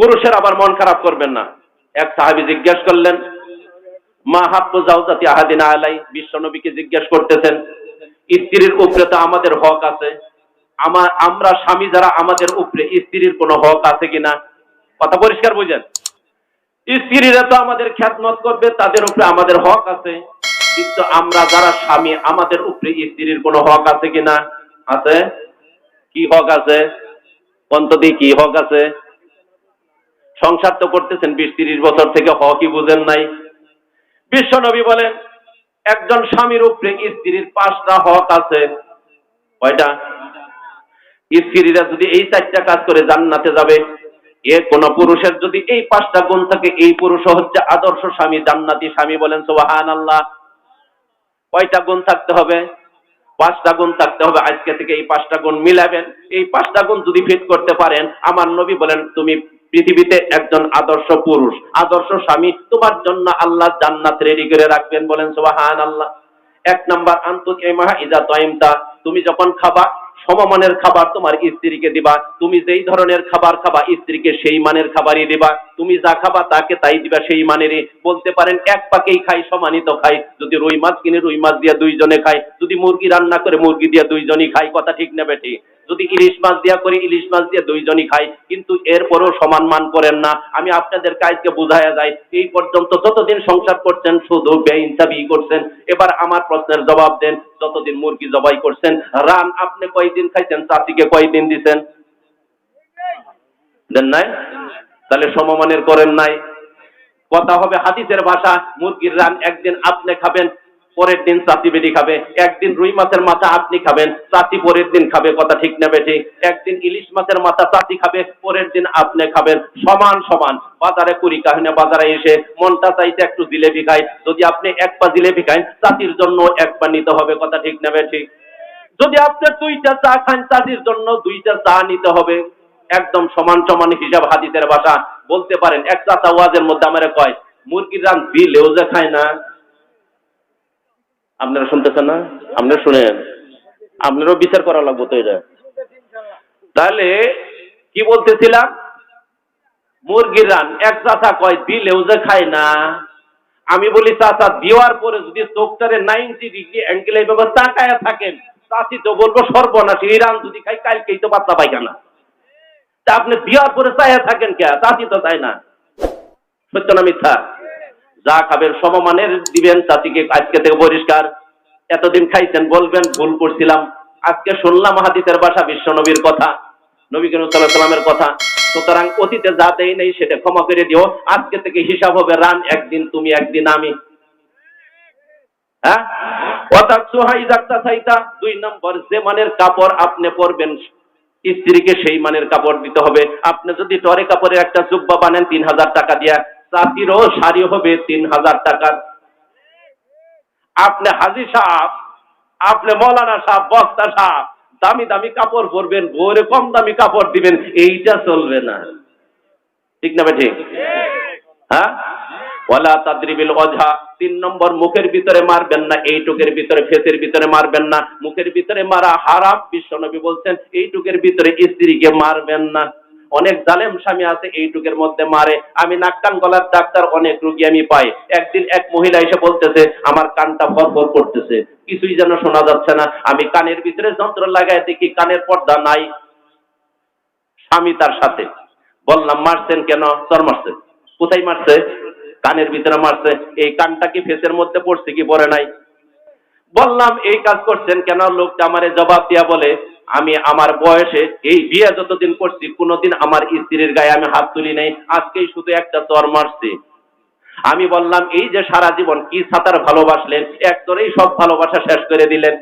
পুরুষের আবার মন খারাপ করবেন না। এক সাহাবি জিজ্ঞেস করলেন, মা হাক্কু জাউজাতি আহাদিনা আলাই? বিশ্ব নবীকে জিজ্ঞেস করতেছেন, স্ত্রীর উপরে তো আমাদের হক আছে। আমার আমরা স্বামী যারা আমাদের উপরে, স্ত্রীর কোনো হক আছে কিনা কথা পরিষ্কার বুঝেন? স্ত্রীরা তো আমাদের খ্যাতমত করবে, তাদের উপরে আমাদের হক আছে। কিন্তু আমরা যারা স্বামী, আমাদের উপরে স্ত্রীর কোনো হক আছে কিনা আছে? কি হক আছে? অন্তদি কি হক আছে? সংসার তো করতেছেন বিশ তিরিশ বছর থেকে হকই বুঝেন নাই। বিশ্ব নবী বলেন, একজন স্বামীর উপরে স্ত্রীর পাঁচটা হক আছে। কয়টা? স্ত্রীরা যদি এই চারটা কাজ করে জান্নাতে যাবে, এ কোন পুরুষের যদি এই পাঁচটা গুণ থাকে, এই পুরুষ হচ্ছে আদর্শ স্বামী, জান্নাতি স্বামী বলেন সোহান আল্লাহ কয়টা গুণ থাকতে হবে? পাঁচটা গুণ থাকতে হবে, আজকে থেকে এই পাঁচটা গুণ মিলাবেন। এই পাঁচটা গুণ যদি ফিট করতে পারেন, আমার নবী বলেন, তুমি পৃথিবীতে একজন আদর্শ পুরুষ, আদর্শ স্বামী, তোমার জন্য আল্লাহ জান্নাত রেডি করে রাখবেন বলেন সোহান আল্লাহ এক নাম্বার এমাহা ইজা তয়মতা তুমি যখন খাবা সমমানের খাবার তোমার স্ত্রীকে দিবা। তুমি যেই ধরনের খাবার খাবা, স্ত্রীকে সেই মানের খাবারই দিবা। তুমি যা খাবা তাকে তাই দিবা সেই মানেরই। বলতে পারেন, এক পাকেই খাই সমানিত খাই। যদি রুই মাছ কিনে, রুই মাছ দিয়ে দুইজনে খাই। যদি মুরগি রান্না করে, মুরগি দিয়ে দুইজনই খাই, কথা ঠিক নেবে ঠিক যদি ইলিশ মাছ দিয়া করি, ইলিশ মাছ দিয়ে দুইজনই খাই, কিন্তু এরপরেও সমান মান করেন না। আমি আপনাদের কাজকে বুঝাইয়া যাই, এই পর্যন্ত যতদিন সংসার করছেন, শুধু বেইনসাবি করছেন। এবার আমার প্রশ্নের জবাব দেন যতদিন মুরগি জবাই করছেন, রান আপনি কয়দিন খাইছেন, চাষিকে কয়দিন দিছেন? দেন নাই? তাহলে সমমানের করেন নাই। কথা হবে হাদিসের ভাষা, মুরগির রান একদিন আপনি খাবেন পরের দিন চাষি বেটি খাবে, একদিন রুই মাছের মাথা আপনি খাবেন চাষি পরের দিন খাবে, কথা ঠিক নেবে ঠিক একদিন ইলিশ মাছের মাথা চাষি খাবে, পরের দিন আপনি খাবেন, সমান সমান। বাজারে কুড়ি কাহিনী বাজারে এসে মনটা চাইতে একটু জিলেপি খাই যদি আপনি এক পা জিলেপি খান চাষির জন্য এক পা নিতে হবে, কথা ঠিক নেবে ঠিক যদি আপনি দুইটা চা খান চাষির জন্য দুইটা চা নিতে হবে। একদম সমান সমান হিসাব হাদিসের ভাষা। বলতে পারেন, এক চাচা ওয়াজের মধ্যে আমার কয়, মুরগির রান দিলেও যে খায় না। আপনারা শুনতেছেন না? আপনারা শুনেন। আপনারও বিচার করা লাগবো তো এটা। তাহলে কি বলতেছিলাম? মুরগির রান, এক চাচা কয়, দিলেও যে খায় না। আমি বলি, চাচা, দেওয়ার পরে যদি চোখটারে নাইনটি ডিগ্রি অ্যাঙ্গেল এইভাবে তাকায় থাকেন চাষি তো বলব সর্বনাশ, এই রান যদি খাই কালকেই তো পাত্তা পাইখানা তা আপনি বিয়ার পরে চাইয়া থাকেন কে? চাষি তো চায় না। সত্য না মিথ্যা? যা খাবেন, সমমানের দিবেন চাষিকে আজকে থেকে পরিষ্কার। এতদিন খাইছেন, বলবেন, ভুল করছিলাম। আজকে শুনলাম হাদিসের ভাষা, বিশ্ব নবীর কথা, নবী করিম সাল্লাহ সাল্লামের কথা। সুতরাং অতীতে যা দেই নেই, সেটা ক্ষমা করে দিও। আজকে থেকে হিসাব হবে, রান একদিন, তুমি একদিন, আমি। হ্যাঁ? দুই নম্বর, যে মানের কাপড় আপনি পরবেন, স্ত্রীকে সেই মানের কাপড় দিতে হবে। আপনি যদি টরে কাপড়ের একটা জুব্বা বানেন, তিন হাজার টাকা দিয়া চাষিরও শাড়ি হবে তিন হাজার টাকার। আপনি হাজি সাহেব, আপনি মৌলানা সাহেব, বক্তা সাহেব, দামি দামি কাপড় পরবেন ভোরে কম দামি কাপড় দিবেন, এইটা চলবে না। ঠিক না ঠিক হ্যাঁ? ওয়ালা তিন নম্বর মুখের ভিতরে মারবেন না এইটুকের ভিতরে ফেসের ভিতরে মারবেন না। মুখের ভিতরে মারা হারাম, বিশ্বনবী বলছেন এইটুকের ভিতরে স্ত্রীকে মারবেন না। অনেক জালেম স্বামী আছে এইটুকের মধ্যে মারে। আমি নাক কান গলার ডাক্তার, অনেক রুগী আমি পাই। একদিন এক মহিলা এসে বলতেছে, আমার কানটা ফরফর করতেছে। কিছুই যেন শোনা যাচ্ছে না। আমি কানের ভিতরে যন্ত্র লাগাই দেখি কানের পর্দা নাই। স্বামী তার সাথে, বললাম, মারছেন কেন? চর মারছে। কোথায় মারছে? কানের ভিতরে মারছে। এই কানটা কি ফেসের মধ্যে পড়ছে কি পড়ে নাই? বললাম, এই কাজ করছেন কেন? লোকটা আমারে জবাব দিয়া বলে আমি আমার বয়সে এই বিয়ে যতদিন করছি, কোনোদিন আমার স্ত্রীর গায়ে আমি হাত তুলি নাই। আজকেই শুধু একটা চর মারছি। আমি বললাম, এই যে সারা জীবন কি সাঁতার ভালোবাসলেন? এক তোরেই সব ভালোবাসা শেষ করে দিলেন।